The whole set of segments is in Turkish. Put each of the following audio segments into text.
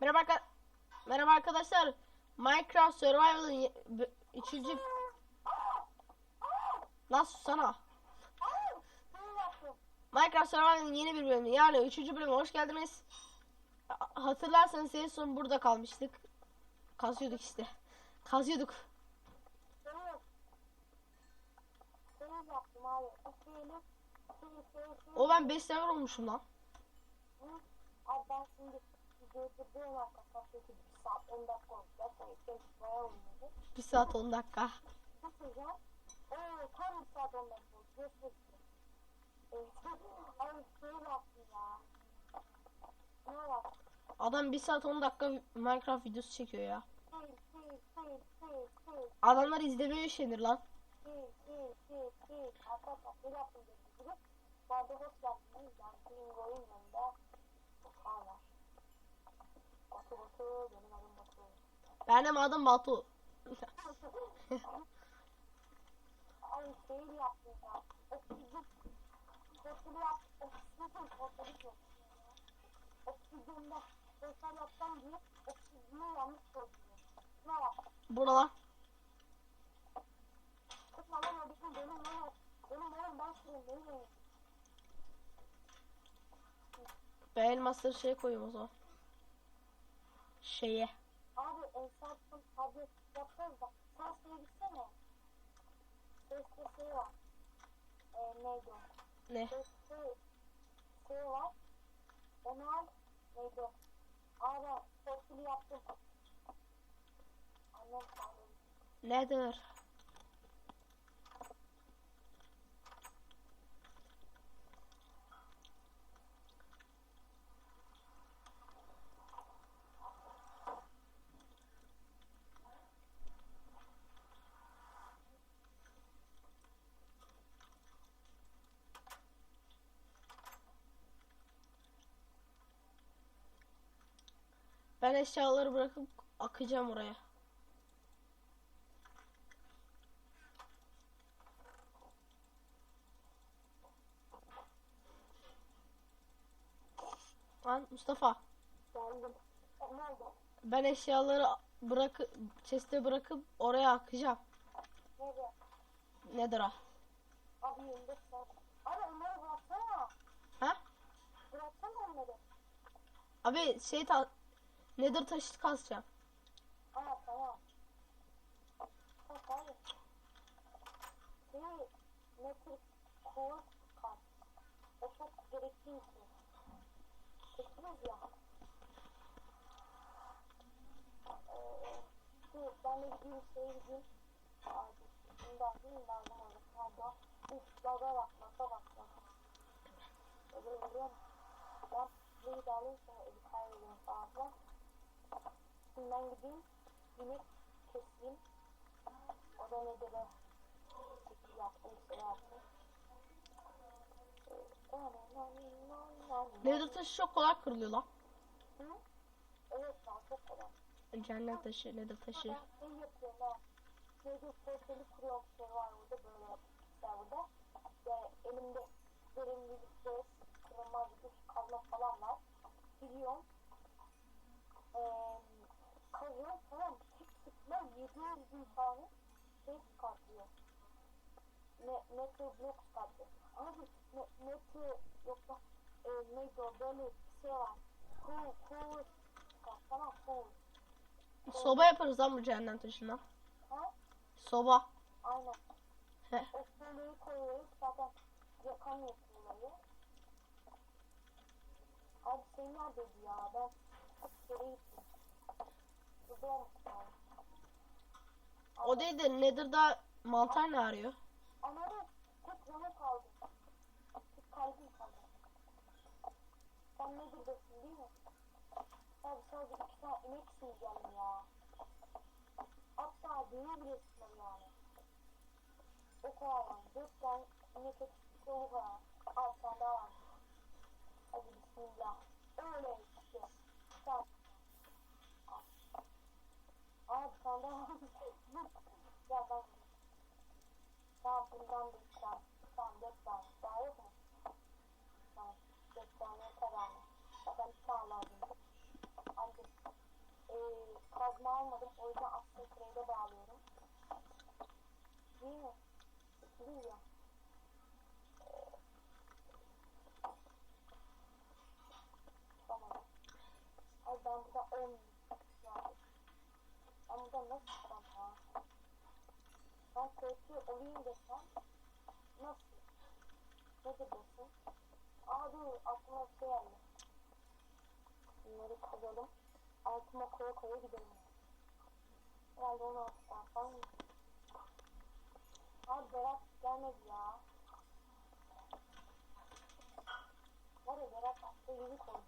Merhaba, Merhaba arkadaşlar. Minecraft Survival'ın ye- b- üçüncü... Nasıl sana? Minecraft Survival'ın yeni bir bölümü yani üçüncü bölüme hoş geldiniz. Hatırlarsanız en son burada kalmıştık. Kazıyorduk işte. Kazıyorduk. O ben 5 sefer olmuşum lan. Abi ben şimdi videoyu durduruyorum arkadaşlar. Çünkü bir saat 10 dakika olmuş. Gerçekten ilk bayağı oynadı. 1 saat 10 dakika. Ne söyleyeceğim? Oo tam bir saat 10 dakika oldu. Evet. Abi seni yaptım ya. Ne yaptın? Adam 1 saat 10 dakika Minecraft videosu çekiyor ya. Adamlar izlemeye üşenir lan. Arkadaşlar hoş geldiniz. Ben Bingo'nun yanında. Kaan var. Batu Batu. Benim adım Batu. Benim şey lan. Kutma lan ben sürüyorum. Şeye koyayım o zaman. Şeye. Abi Ensart'ın tabi yaparız da. Sen şeye gitsene. Sesli şey var. Ee, neydi o? Ne? Sesli şey var. Onu al. Neydi o? Abi sesli yaptım. Annem sağlıyor. Nedir? Ben eşyaları bırakıp akacağım oraya. Lan Mustafa, Geldim. Ben eşyaları bırakıp chest'e bırakıp oraya akacağım. Nereye? Nedir o? Abi 25 saat. Abi onları bıraksana. Ha? Bıraksana onları. Abi şey ta Nedir taşı kazacağım. Aa tamam. Bak abi. Şey, ne tür kurs kart. O çok gerekli bir şey. Çekiniz ya. Ee, şu ben de gideyim şeye gideyim. Abi, şimdi alayım lazım olur. Pardon. Uf, laga bak, laga bak. Öyle biliyor musun? Ben burayı da alayım sonra evi kaybedeyim fazla. Şimdi ben gideyim. Inek keseyim. O da nedir o? Şekil yaptım, şey yaptım. Nedir taşı çok kolay kırılıyor lan. Hı? Evet ya çok kolay. Cennet taşı, nedir taşı. Ben şey yapıyorum ha. Nedir portali kuruyorum şey var burada böyle işte burada. Ve elimde bir ses, kırılmaz bir kazma falan var. Eee kazıyorum tamam. Tık tıkla 700 bin tane şey çıkartıyor. Ne, metal blok çıkartıyor. Abi ne, metal yok da e, neydi o böyle bir şey var. Cool, cool çıkart tamam cool. Soba yaparız lan bu cennet taşından. Ha? Soba. Aynen. Heh. O koyuyoruz. Zaten yakamıyor tuğlayı. Abi şey neredeydi ya? Ben çok geri gittim. Burada olmuş yani. O değil de Nether'da mantar ne arıyor? Anladım. Tek canı kaldı. Tek kalbim kaldı. Sen ne gidiyorsun değil mi? Abi sadece iki tane inek sileceğim ya. Hatta düğü bile silmem yani. O kadar yani. Dört tane inek eksikse o kadar. Al sen daha var. Hadi bismillah. Öyle işte. Sen. Tamam. ya ben... Tamam bundan bir şey. Tamam dört tane. Daha yok mu? Tamam. Dört tane kadar mı? Ben bir tane lazım. Ancak ee, kazma almadım. O yüzden aslında krede bağlıyorum. Değil mi? Değil ya. Tamam. Ay ben burada 10 ben burada nasıl çıkacağım? Ben korkuyor olayım desem nasıl? Nedir desin? Aa dur aklıma bir şey geldi. Bunları kazalım. Altıma koya koya gidelim. Herhalde onu atacağım falan. Abi Berat gelmedi ya. Var ya Berat attığı gibi koy.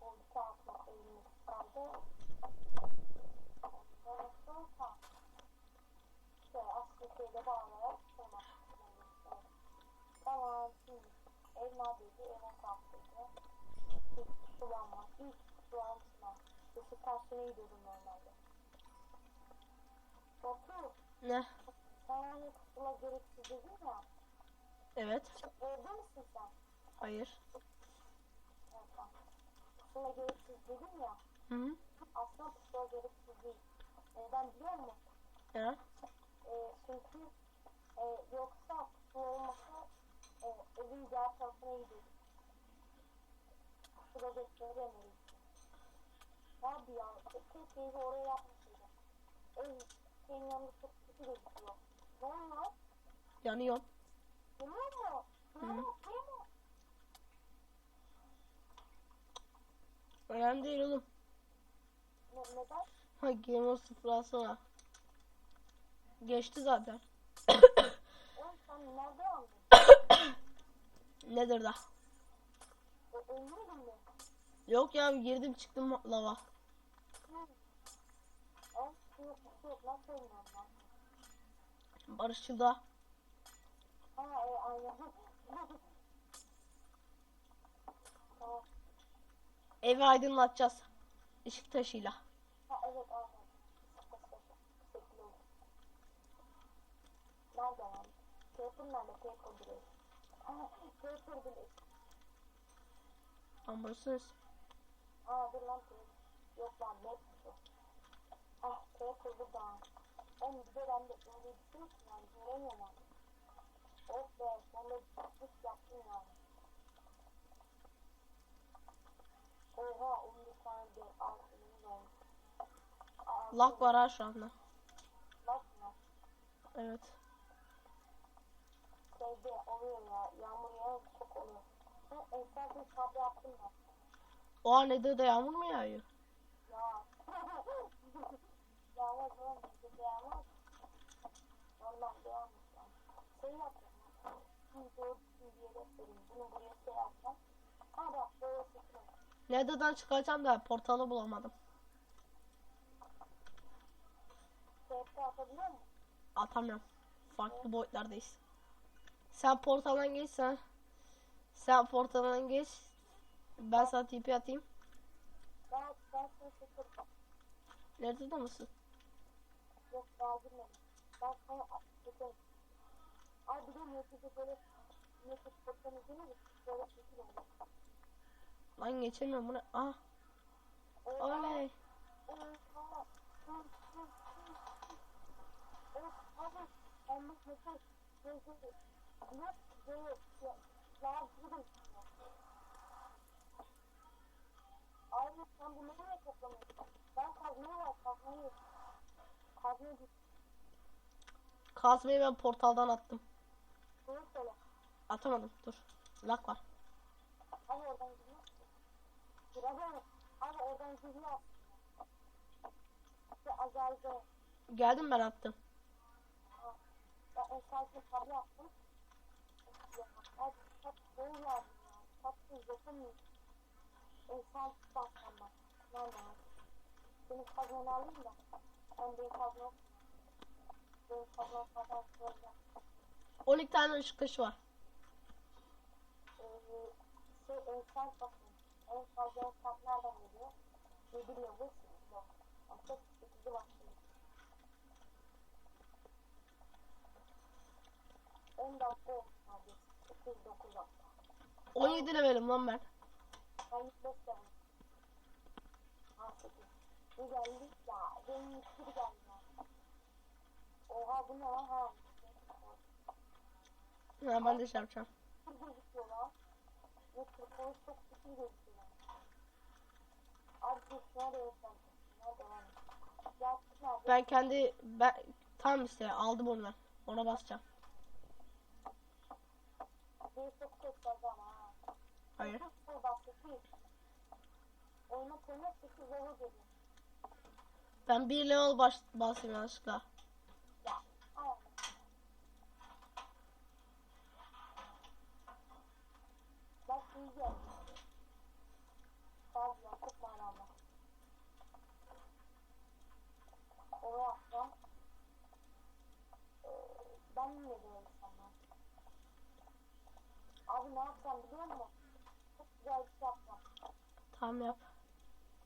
O iki atma elini kaldı. Ondan sonra işte aslında şeyde bağlayarak sonra evet. Tamam şimdi ev neredeydi? Evin kalktıydı. İlk sulanma. İlk sulantma. Beşiktaş'a gidiyordum normalde. Batu Ne? sen hani pusula gereksiz dedin ya. Evet. Evde misin sen? Hayır. Evet. Pusula gereksiz dedin ya. Hı hı. Aslında pusula gereksiz değil. Neden biliyor musun? Ya. E, çünkü e, yoksa pusula olmasa e, evin diğer tarafına gidiyorduk. Pusula bekleyemeyiz. Abi ya, keşke evi oraya yapmasaydım. Ev senin yanında çok kötü gözüküyor. Ne oluyor? Yanıyorum. Yanıyor mu? Yanıyor mu? Önemli değil oğlum. Ne, neden? Ha Game of sıfır alsana. Geçti zaten. Oğlum sen nerede aldın? Nedir da? O ölmedin mi? Yok ya girdim çıktım lava. Aynen. tamam. Evi aydınlatacağız. Işık taşıyla. Ha, evet, direkt. Ambarsınız. Aa, dur lan. Yok lan, netmiş o. Ah, paper burada. Oğlum bir de ben de öyle şey ki yani göremiyorum abi. Of be, sonunda bir yaptım yani. Oha, 11 tane de altınımız olmuş. Aa, Lak var ha şu anda. Lak mı? Evet. Şeyde oluyor ya, yağmur yağıyor çok oluyor. Ben esnafın sabri yaptım ya. Oha nedir de yağmur mu yağıyor? Ya. yağmaz oğlum, bizde de yağmaz. Normalde yağmaz yani. Yapacağım. Şimdi doğrusun diye göstereyim. Bunu buraya yapacağım. Ha bak, böyle sıkıntı. Nether'dan çıkacağım da portalı bulamadım. Atamıyorum. Farklı boyutlardayız. Sen portaldan geç sen. Sen portaldan geç. Ben sana TP atayım. Ben, ben sana sıkıntı. Nerede de mısın? Yok, daha girmedim. Ben sana sıkıntı. Ay bir de YouTube'da böyle YouTube izleyeyim mi? Böyle olur. Lan geçemiyorum bunu. Ah. Oley. Anlık mesaj, şey, şey, yok, şey, ya, lazım da istiyor. Abi sen bunu nereye toplamıyorsun? Ben kazmayı var, kazmayı. Kazmayı Kazmayı ben portaldan attım. soru söyle. Atamadım. Dur. Lak var. Abi oradan gidiyor. Biraz öyle. Abi oradan gidiyor. İşte acayip. Geldim ben attım. Ben tabi yaptım. Ya, abi çok bol yardım ya. Tatsız yapamıyorum. Eşarpı baksam bak. Abi? Benim kazmanı alayım da. Ben benim kazmanı benim kazmanı kazan soracağım. 12 tane ışık taşı var. Ee, şey eşarp bakın. En fazla eşarp nereden geliyor? 7 yıldız 8 yok. Aslında 8'i başlıyor. 10 dakika olmuş abi. 8-9 dakika. 17 levelim lan ben. Ben 25 tane. Ha 8. Bu geldi ya. Benim bir geldi ya. Oha bu ne ha? Ha, ben de şey yapacağım. Çok. Ya? Ben kendi ben tam işte aldım onu ben. Ona basacağım. Bir çok geldi ama. Hayır. Çok ses bak 8. Oyuna koyma 8 level geliyor. Ben bir level baş basayım yanlışlıkla. Bak iyi geldi. Sağ ol ya, çok manamlı. Oraya atacağım. Ee, ben mi veriyorum sana? Abi ne yapacağım biliyor musun? Çok güzel bir şey yapacağım. Tamam yap.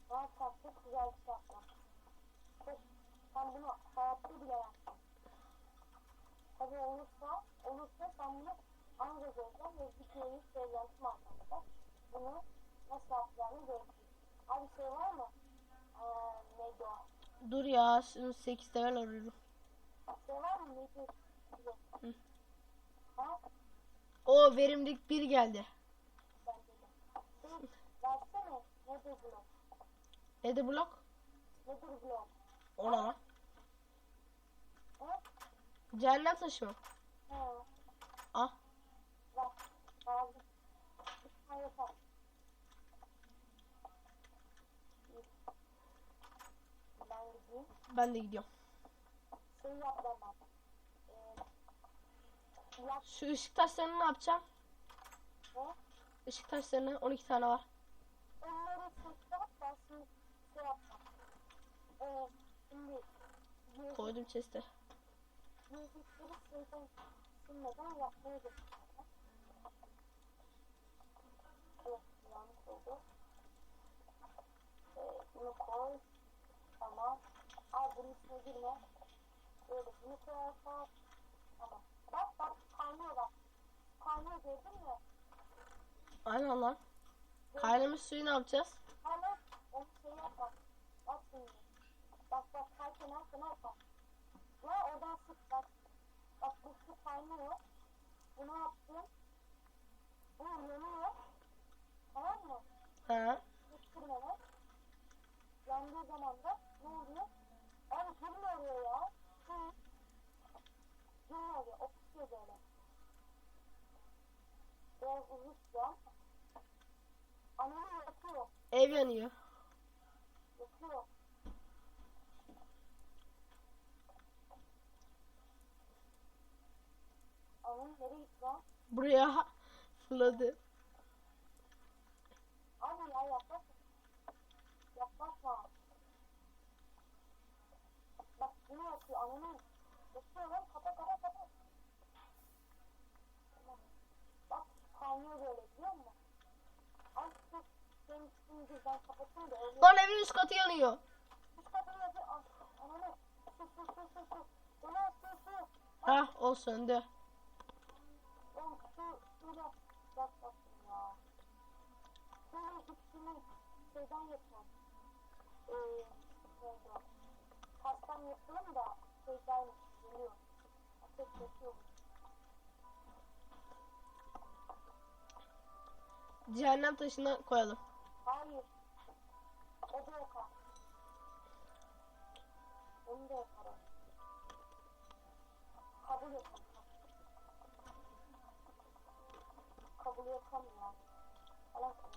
Çok güzel bir şey sen bunu hayatta bile yaptın. Tabii olursa, olursa sen bunu anca göreceğim ve videoyu söylentim arkadaşlar. Bunu nasıl yapacağını göreceğiz. Abi şey var mı? Ee, neydi o? Dur ya şimdi 8 level arıyorum. Şey var mı? Neydi? Hı. Ha? O verimlilik 1 geldi. Versene. Nedir blok? Nedir blok? Nedir blok? Ona lan. Ha? Cehennem taşı mı? Ha. Ah. Yeter. Ben de gidiyorum. Şey yap hemen. Ee, yap Şu ışık taşlarını ne yapacağım? ne? Işık taşlarını 12 tane var. Onları ben şimdi şey yapacağım. Ee, şimdi müzik- Koydum chest'e. müzikleri sırtın silmeden yapmaya. Evet yanlış oldu. Ee, bunu koy. Tamam. Al bunun içine girme. Böyle bunu koyarsan. Tamam. Bak bak kaynıyor bak. Kaynıyor gördün mü? Aynen lan. Kaynamış suyu ne yapacağız? Hala onu şey yapma. Bak şimdi. Bak bak her kenar kenar bak. Ve oradan sık bak. Bak bu su kaynıyor. Bunu yaptım. Bu yanıyor. Tamam mı? Ha. Sıkırmadan. Yandığı zaman da ne oluyor? Abi girme oraya ya. Hı. Girme oraya. O tutuyor böyle. Biraz uzun tutuyor. Ev yanıyor. Buraya fırladı. Abi ya yaklaşma. Yaklaşma. Bak bunu yakıyor ananı. Yakıyor lan kapa kapa kapa. Bak kaynıyor böyle biliyor musun? Ay sus. Senin üstünü ben kapatayım da öyle. Lan evin üst katı yanıyor. Ha o söndü. Yapalım. Da şeyden geliyor. Ateş yakıyor. Cehennem taşına koyalım. Hayır. O da yakar. Onu da yakarım. Kabul yakalım. Kabul yakalım ya. Alakalı.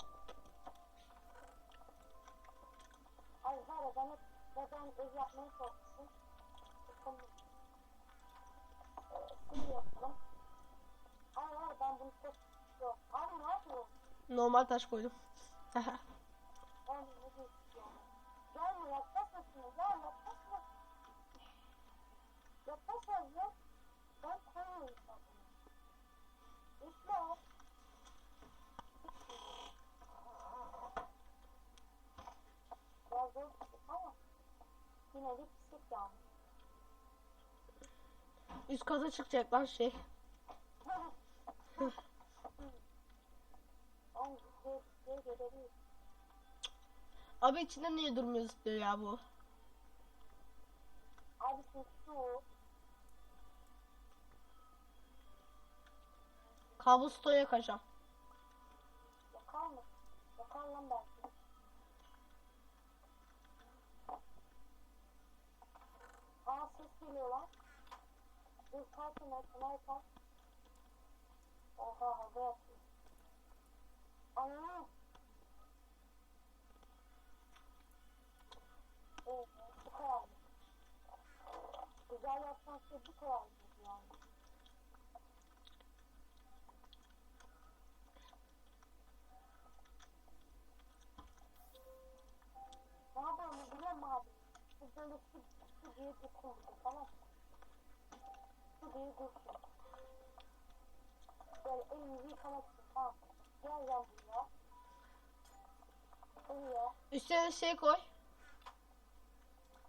Ay var ya hep neden ev yapmaya. Yapamıyorum. Ee, şimdi yapalım. Ay var ben bunu çok yok. Abi ne yapıyorsun? Normal taş koydum. Ama yine de pislik yani. Üst kata çıkacak lan şey. şey gelebilir. Abi içinde niye durmuyor zıplıyor ya bu? Abi çünkü su. Kablostoya yakacağım. Yakar mı? Yakar lan belki. Aa ses geliyor lan. Dur kalk Ömer, Ömer kalk. Oha hava yapıyor. Ananı. Evet, bu kadar. Güzel şey bu kadar yani. Ne yapalım abi? Biz böyle su, su diye dursun tamam mı? Su diye dursun. Böyle elimizi yıkamak için tamam. Gel lan buraya. Buraya Üstüne şey koy.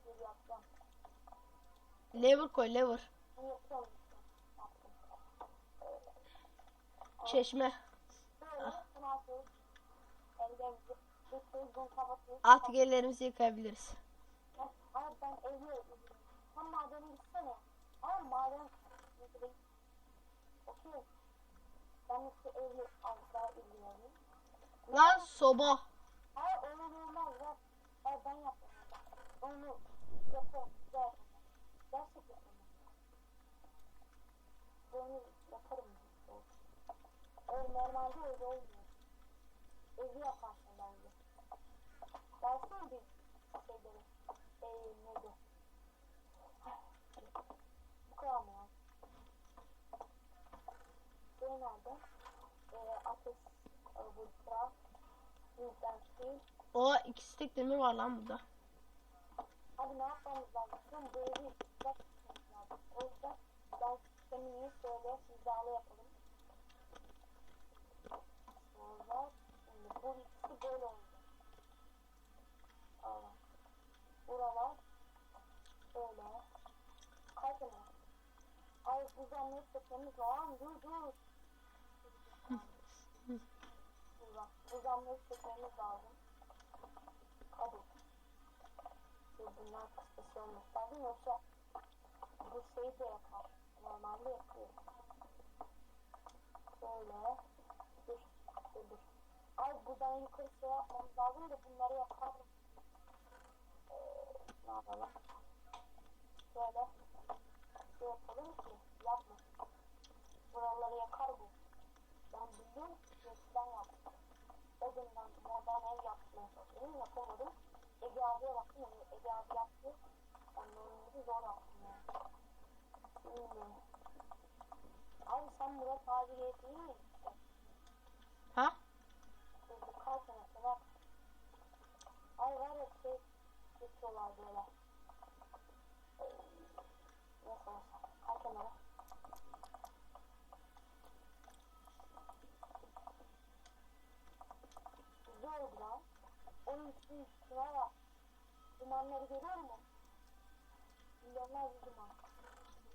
bir yapacağım. Lever koy lever. Çeşme. Kapatıyoruz. Artık yıkayabiliriz. Lan soba. Hayır. Hayır ben yaptım. Onu yaparım. Normalde. Evli yaparsın bence. Bir şeyleri. Eee neydi? Bu kadar? Şey nerede? Eee ateş, e, bu sıra, bizden şey. O ikisi tek demir var lan burada. Hadi ne yapmamız lazım? Tüm böyle bir sıcak tutmamız lazım. O yüzden ben sistemini şöyle hizalı yapalım. Sonra şimdi bu ikisi böyle olacak. Aa. Buralar böyle. Kaç tane? Ay buradan ne çekmemiz lazım? Dur dur. Bak. Buradan ne çekmemiz lazım? Hadi. Bunlar kıstası olması lazım yoksa bu şeyi de yapar. Normalde yapıyor. Şöyle. Dur. Dur dur. Ay buradan yukarı şey yapmamız lazım da bunları yapar. Ee, ne yapalım? Şöyle. Şey yapalım ki yapma. Buraları yakar bu. Ben biliyorum ki eskiden yaptım. O günden modern ev yapmaya çalışıyorum. Yapamadım. Ege abiye baktım. Ege, Ege abi yaptı. Ben de onun gibi zor yaptım. Abi sen Murat abi değil mi? Ha? Kalsana bak. Ay var ya şey geçiyorlar böyle. Ee, Neyse neyse. Kalk kenara. Güzel oldu lan. Onun üstüne üstüne var. Dumanları görüyor musun? Milyonlarca duman.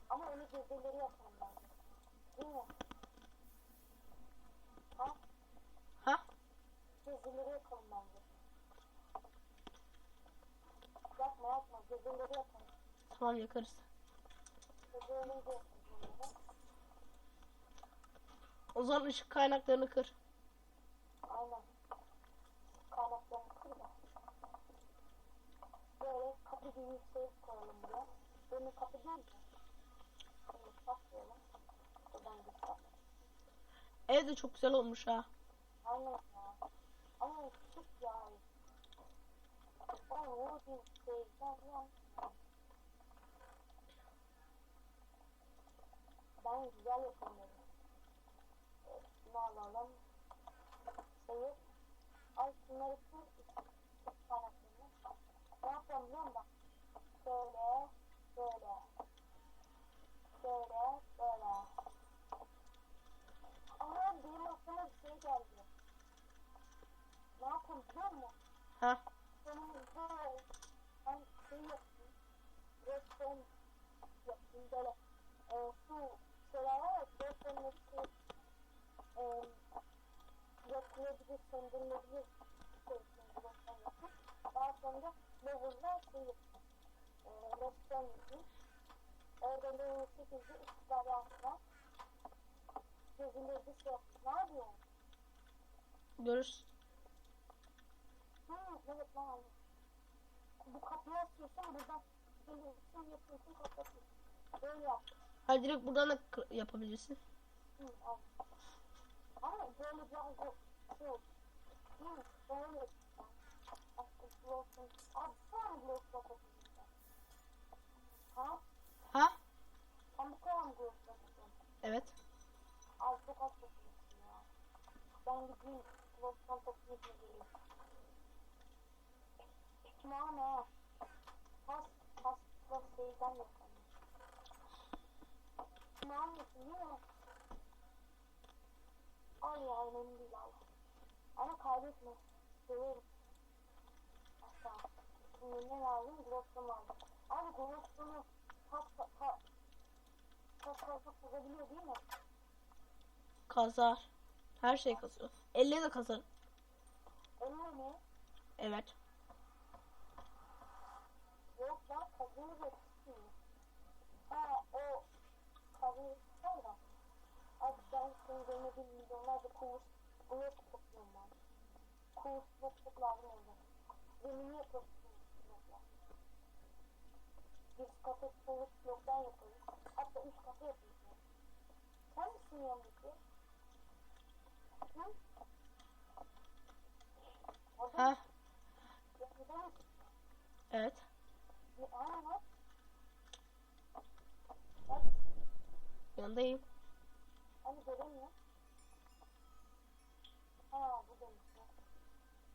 Ama onu geceleri. Değil mi? Ha? Ha? Gezileri yapalım bence. Yapma yapma gezileri yapalım. Tamam yakarız. O zaman ışık kaynaklarını kır. Aynen. Kaynaklarını kır da. Böyle kapı gibi bir şey koyalım buraya. Benim kapı değil mi? Ev de çok güzel olmuş ha. Aynen. Ben güzel yapamıyorum. Şunu alalım. Şeyi. Al şunları kır. Ne yapalım biliyor. Şöyle. Şöyle. Böyle. Ama benim aklıma bir şey geldi. Ne yapalım biliyor musun? Ha? Sonumuzda ben şey yapayım. Redstone yapayım böyle. E, su şeyler var ya. Redstone'ın hepsi e, yakılabilir, söndürülebilir bloktan yapıp. Daha sonra level'da şey yapıyorsun. E, redstone yapıyorsun. Orada level 8'de üç varyant var. Gözünde bir şey. Ne yapıyorsun? Görürsün. Hı, evet lan. Bu kapıyı açıyorsun buradan geliyorsun yapıyorsun kapatıyorsun. Böyle yap. Ha direkt buradan da yapabilirsin. Hı, al. Ama böyle biraz şey olsun. Hı, böyle kapatıyorsun. Ha? Ha? Evet. Abi çok az kapatıyorsun ya. Ben gideyim bloktan toplayıp geleyim. Kim ama? Pas, pasla şeyden yapalım. Kim almıyorsun değil mi? Al ya önemli değil al. Ama kaybetme. Severim. Hatta. Şimdi ne lazım? Glowstone lazım. Abi Glowstone'u pas pas pas pas pas kazabiliyor değil mi? Kazar. Her şey kazıyor. Elle de kazar. Öyle mi? Evet. Yok lan kazıyor da çıkmıyor. Ha o kazıyor var da. Abi ben senin görmediğin milyonlarca kuvvet blok topluyorum ben. Kuvvet blok çok lazım olacak. Zemini yapıyorsun blokla. Bir katı kuvvet bloktan yapıyoruz. Hatta üç katı yapıyoruz. Sen misin yanındaki? Ha? Evet. Yanındayım. hani göremiyor. Ha bu demiş ya.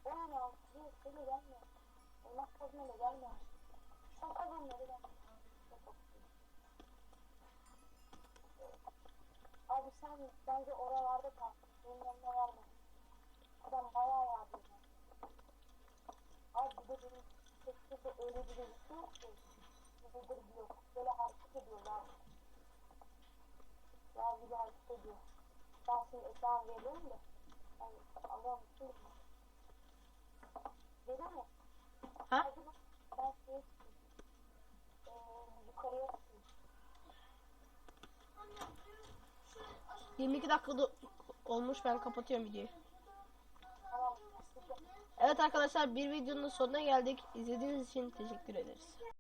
Oyun altı şeyle gelmiyor. Elmas kazmayla gelmiyor. Sen kaz onları ben. Abi sen bence oralarda kal. Benim yanına verme. Adam bayağı yardım. Abi bir de benim sesli de öyle bir gözüküyor ki. Bizde bir yok. Böyle hareket ediyorlar. Ya bir de hareket ediyor. Ben şimdi ekran veriyorum da. Ben Allah'ım şimdi mi? Verir mi? Ha? Ben. Ee, yukarıya çıkayım. 22 dakikada olmuş ben kapatıyorum videoyu. Evet arkadaşlar bir videonun sonuna geldik. İzlediğiniz için teşekkür ederiz.